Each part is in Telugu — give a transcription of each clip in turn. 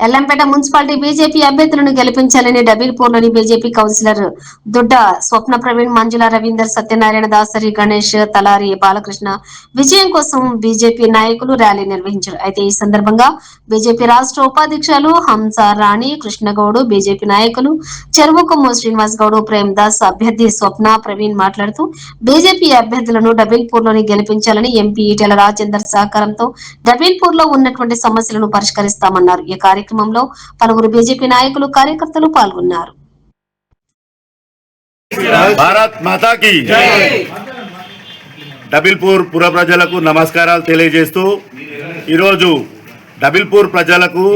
ఎల్లంపేట మున్సిపాలిటీ బీజేపీ అభ్యర్థులను గెలిపించాలని డబీల్పూర్లోని బీజేపీ కౌన్సిలర్ దుడ్డ స్వప్న ప్రవీణ్ మంజుల రవీందర్ సత్యనారాయణ దాసరి గణేష్ తలారి బాలకృష్ణ విజయం కోసం బీజేపీ నాయకులు ర్యాలీ నిర్వహించారు. అయితే ఈ సందర్భంగా బీజేపీ రాష్ట్ర ఉపాధ్యక్షులు హంస రాణి కృష్ణగౌడ్ బీజేపీ నాయకులు చెరువుకొమ్ము శ్రీనివాస్ గౌడ్ ప్రేమ్ దాస్ అభ్యర్థి స్వప్న ప్రవీణ్ మాట్లాడుతూ బీజేపీ అభ్యర్థులను డబీల్పూర్లోని గెలిపించాలని ఎంపీ ఈటెల రాజేందర్ సహకారంతో డబీల్పూర్లో ఉన్నటువంటి సమస్యలను పరిష్కరిస్తామన్నారు. ఈ కార్యక్రమంలో పలువురు బీజేపీ నాయకులు కార్యకర్తలు పాల్గొన్నారు. భారత్ డబిల్పూర్ పుర ప్రజలకు నమస్కారాలు తెలియజేస్తూ ఈరోజు డబిల్పూర్ ప్రజలకు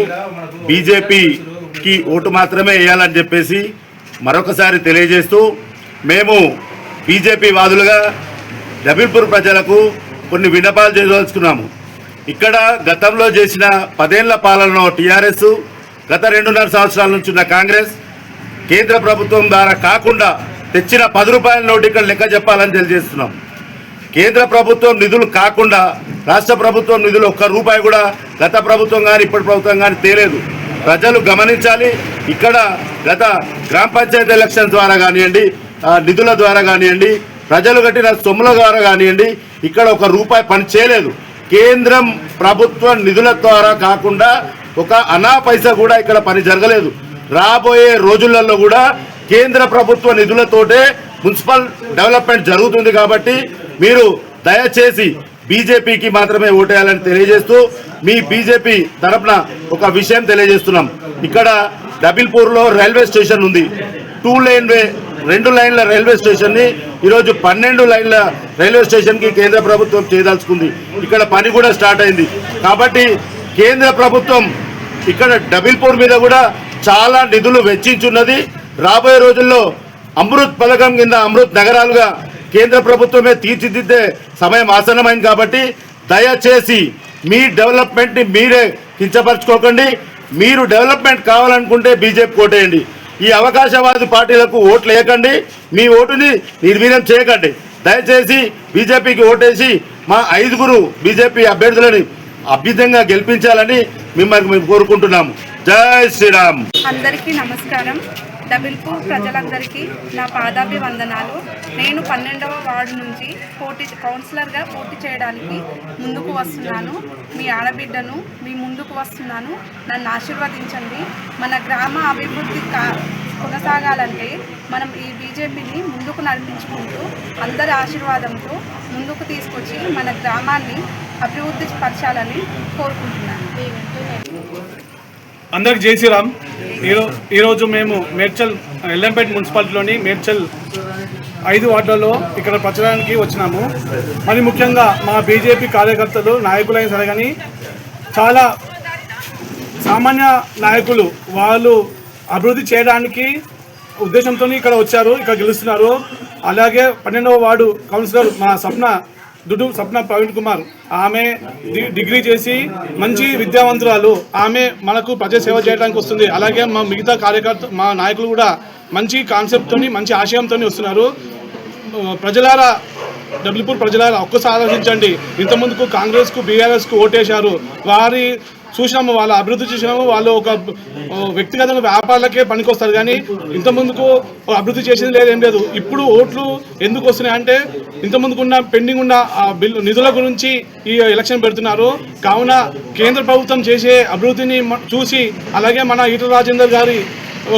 బీజేపీకి ఓటు మాత్రమే వేయాలని చెప్పేసి మరొకసారి తెలియజేస్తూ మేము బీజేపీ వాదులుగా డబిల్పూర్ ప్రజలకు కొన్ని విన్నపాలు చేయదలుచుకున్నాము. ఇక్కడ గతంలో చేసిన పదేళ్ళ పాలనలో టీఆర్ఎస్ గత రెండున్నర సంవత్సరాల నుంచి ఉన్న కాంగ్రెస్ కేంద్ర ప్రభుత్వం ద్వారా కాకుండా తెచ్చిన పది రూపాయల నోటు ఇక్కడ లెక్క చెప్పాలని తెలియజేస్తున్నాం. కేంద్ర ప్రభుత్వం నిధులు కాకుండా రాష్ట్ర ప్రభుత్వం నిధులు ఒక్క రూపాయి కూడా గత ప్రభుత్వం కానీ ఇప్పటి ప్రభుత్వం కానీ తేలేదు. ప్రజలు గమనించాలి ఇక్కడ గత గ్రామ పంచాయతీ ఎలక్షన్ ద్వారా కానివ్వండి నిధుల ద్వారా కానివ్వండి ప్రజలు కట్టిన సొమ్ముల ద్వారా కానివ్వండి ఇక్కడ ఒక రూపాయి పని చేయలేదు. కేంద్రం ప్రభుత్వ నిధుల ద్వారా కాకుండా ఒక అనా పైసా కూడా ఇక్కడ పని జరగలేదు. రాబోయే రోజులలో కూడా కేంద్ర ప్రభుత్వ నిధులతోటే మున్సిపల్ డెవలప్మెంట్ జరుగుతుంది కాబట్టి మీరు దయచేసి బీజేపీకి మాత్రమే ఓటేయాలని తెలియజేస్తూ మీ బీజేపీ తరపున ఒక విషయం తెలియజేస్తున్నాం. ఇక్కడ డబిల్పూర్లో రైల్వే స్టేషన్ ఉంది. టూ లైన్ వే రెండు లైన్ల రైల్వే స్టేషన్ని ఈరోజు పన్నెండు లైన్ల రైల్వే స్టేషన్కి కేంద్ర ప్రభుత్వం చేయదలుచుకుంది. ఇక్కడ పని కూడా స్టార్ట్ అయింది. కాబట్టి కేంద్ర ప్రభుత్వం ఇక్కడ డబిల్పూర్ మీద కూడా చాలా నిధులు వెచ్చించున్నది. రాబోయే రోజుల్లో అమృత్ పథకం కింద అమృత్ నగరాలుగా కేంద్ర ప్రభుత్వమే తీర్చిదిద్దే సమయం ఆసన్నమైంది కాబట్టి దయచేసి మీ డెవలప్మెంట్ని మీరే కించపరచుకోకండి. మీరు డెవలప్మెంట్ కావాలనుకుంటే బీజేపీ కోటేయండి. ఈ అవకాశవాది పార్టీలకు ఓట్లు వేయకండి. మీ ఓటుని నిర్వీర్యం చేయకండి. దయచేసి బీజేపీకి ఓటేసి మా ఐదుగురు బీజేపీ అభ్యర్థులని అభ్యుతంగా గెలిపించాలని మిమ్మల్ని మేము కోరుకుంటున్నాము. జై శ్రీరామ్. అందరికీ నమస్కారం. డబిల్పూర్ ప్రజలందరికీ నా పాదాభి వందనాలు నేను పన్నెండవ వార్డు నుంచి పోటీ కౌన్సిలర్గా పోటీ చేయడానికి ముందుకు వస్తున్నాను. మీ ఆడబిడ్డను మీ ముందుకు వస్తున్నాను. నన్ను ఆశీర్వదించండి. మన గ్రామ అభివృద్ధి కా కొనసాగాలంటే మనం ఈ బీజేపీని ముందుకు నడిపించుకుంటూ అందరి ఆశీర్వాదంతో ముందుకు తీసుకొచ్చి మన గ్రామాన్ని అభివృద్ధి పరచాలని కోరుకుంటున్నాను. అందరికి జై శ్రీరామ్. ఈరో ఈరోజు మేము మేడ్చల్ ఎల్లంపేట మున్సిపాలిటీలోని మేడ్చల్ ఐదు వార్డులలో ఇక్కడ ప్రచారానికి వచ్చినాము. మరి ముఖ్యంగా మా బీజేపీ కార్యకర్తలు నాయకులైన సరే కానీ చాలా సామాన్య నాయకులు వాళ్ళు అభివృద్ధి చేయడానికి ఉద్దేశంతో ఇక్కడ వచ్చారు ఇక్కడ గెలుస్తున్నారు. అలాగే పన్నెండవ వార్డు కౌన్సిలర్ మా స్వప్న దుడ్డు స్వప్న ప్రవీణ్ కుమార్. ఆమె డి- డిగ్రీ చేసి మంచి విద్యావంతురాలు. ఆమె మనకు ప్రజా సేవ చేయడానికి వస్తుంది. అలాగే మా మిగతా కార్యకర్త మా నాయకులు కూడా మంచి కాన్సెప్ట్తోని మంచి ఆశయంతో వస్తున్నారు. ప్రజలారా డబ్ల్యూపూర్ ప్రజలారా ఒక్కసారి ఆలోచించండి. ఇంతకుముందుకు కాంగ్రెస్కు బీఆర్ఎస్కు ఓటేశారు. వారి చూసినాము వాళ్ళ అభివృద్ధి చూసినాము వాళ్ళు ఒక వ్యక్తిగతంగా వ్యాపారాలకే పనికొస్తారు. కానీ ఇంతకుముందుకు అభివృద్ధి చేసేది లేదు ఏం లేదు. ఇప్పుడు ఓట్లు ఎందుకు వస్తున్నాయి అంటే ఇంతకుముందుకున్న పెండింగ్ ఉన్న ఆ బిల్లు నిధుల గురించి ఈ ఎలక్షన్ పెడుతున్నారు. కావున కేంద్ర ప్రభుత్వం చేసే అభివృద్ధిని చూసి అలాగే మన ఈటల రాజేందర్ గారి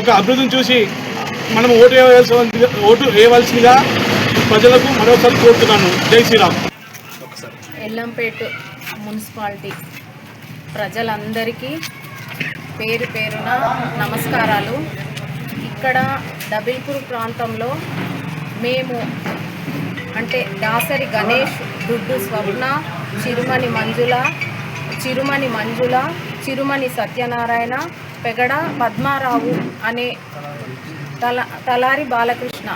ఒక అభివృద్ధిని చూసి మనం ఓటు వేయవలసిన ఓటు వేయవలసిందిగా ప్రజలకు మరోసారి కోరుతున్నాను. జై శ్రీరామ్. ఎల్లంపేట మున్సిపాలిటీ. ప్రజలందరికీ పేరు పేరున నమస్కారాలు. ఇక్కడ డబిల్పూర్ ప్రాంతంలో మేము అంటే దాసరి గణేష్ దుడ్డు స్వప్న చిరుమణి మంజుల చిరుమణి మంజుల చిరుమణి సత్యనారాయణ పెగడ పద్మారావు అనే తల తలారి బాలకృష్ణ.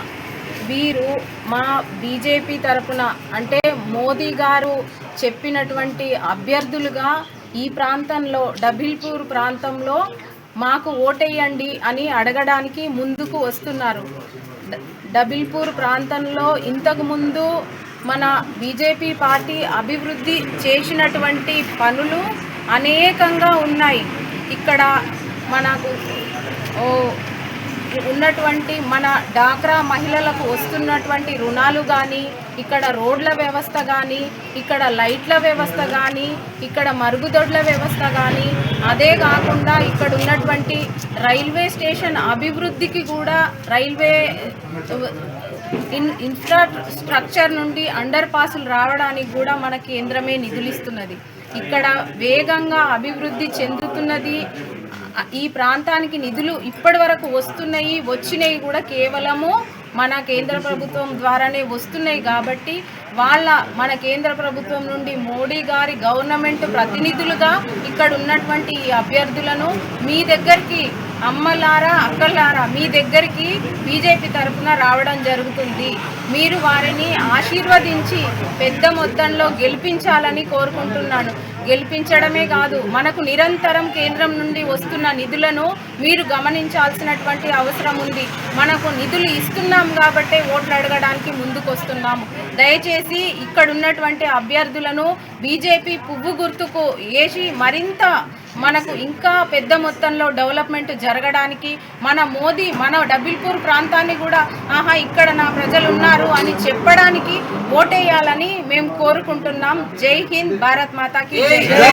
వీరు మా బీజేపీ తరపున అంటే మోదీ గారు చెప్పినటువంటి అభ్యర్థులుగా ఈ ప్రాంతంలో డబిల్పూర్ ప్రాంతంలో మాకు ఓటేయండి అని అడగడానికి ముందుకు వస్తున్నారు. డబిల్పూర్ ప్రాంతంలో ఇంతకుముందు మన బీజేపీ పార్టీ అభివృద్ధి చేసినటువంటి పనులు అనేకంగా ఉన్నాయి. ఇక్కడ మనకు ఓ ఉన్నటువంటి మన డాక్రా మహిళలకు వస్తున్నటువంటి రుణాలు కానీ ఇక్కడ రోడ్ల వ్యవస్థ కానీ ఇక్కడ లైట్ల వ్యవస్థ కానీ ఇక్కడ మరుగుదొడ్ల వ్యవస్థ కానీ అదే కాకుండా ఇక్కడ ఉన్నటువంటి రైల్వే స్టేషన్ అభివృద్ధికి కూడా రైల్వే ఇన్ ఇన్ఫ్రాస్ట్రక్చర్ నుండి అండర్ పాసులు రావడానికి కూడా మన కేంద్రమే నిధులిస్తున్నది. ఇక్కడ వేగంగా అభివృద్ధి చెందుతున్నది ఈ ప్రాంతానికి నిధులు ఇప్పటి వరకు వస్తున్నాయి వచ్చినాయి కూడా కేవలము మన కేంద్ర ప్రభుత్వం ద్వారానే వస్తున్నాయి కాబట్టి వాళ్ళ మన కేంద్ర ప్రభుత్వం నుండి మోడీ గారి గవర్నమెంట్ ప్రతినిధులుగా ఇక్కడ ఉన్నటువంటి ఈ అభ్యర్థులను మీ దగ్గరికి అమ్మలారా అక్కలారా మీ దగ్గరికి బీజేపీ తరఫున రావడం జరుగుతుంది. మీరు వారిని ఆశీర్వదించి పెద్ద మొత్తంలో గెలిపించాలని కోరుకుంటున్నాను. గెలిపించడమే కాదు మనకు నిరంతరం కేంద్రం నుండి వస్తున్న నిధులను మీరు గమనించాల్సినటువంటి అవసరం ఉంది. మనకు నిధులు ఇస్తున్నాం కాబట్టే ఓట్లు అడగడానికి ముందుకు వస్తున్నాము దయచేసి ఇక్కడ ఉన్నటువంటి అభ్యర్థులను బీజేపీ పువ్వు గుర్తుకు వేసి మరింత మనకు ఇంకా పెద్ద మొత్తంలో డెవలప్మెంట్ జరగడానికి మన మోదీ మన డబిల్పూర్ ప్రాంతాన్ని కూడా ఆహా ఇక్కడ నా ప్రజలు ఉన్నారు అని చెప్పడానికి ఓటేయాలని మేము కోరుకుంటున్నాం. జై హింద్ భారత్ మాతాకి Yeah.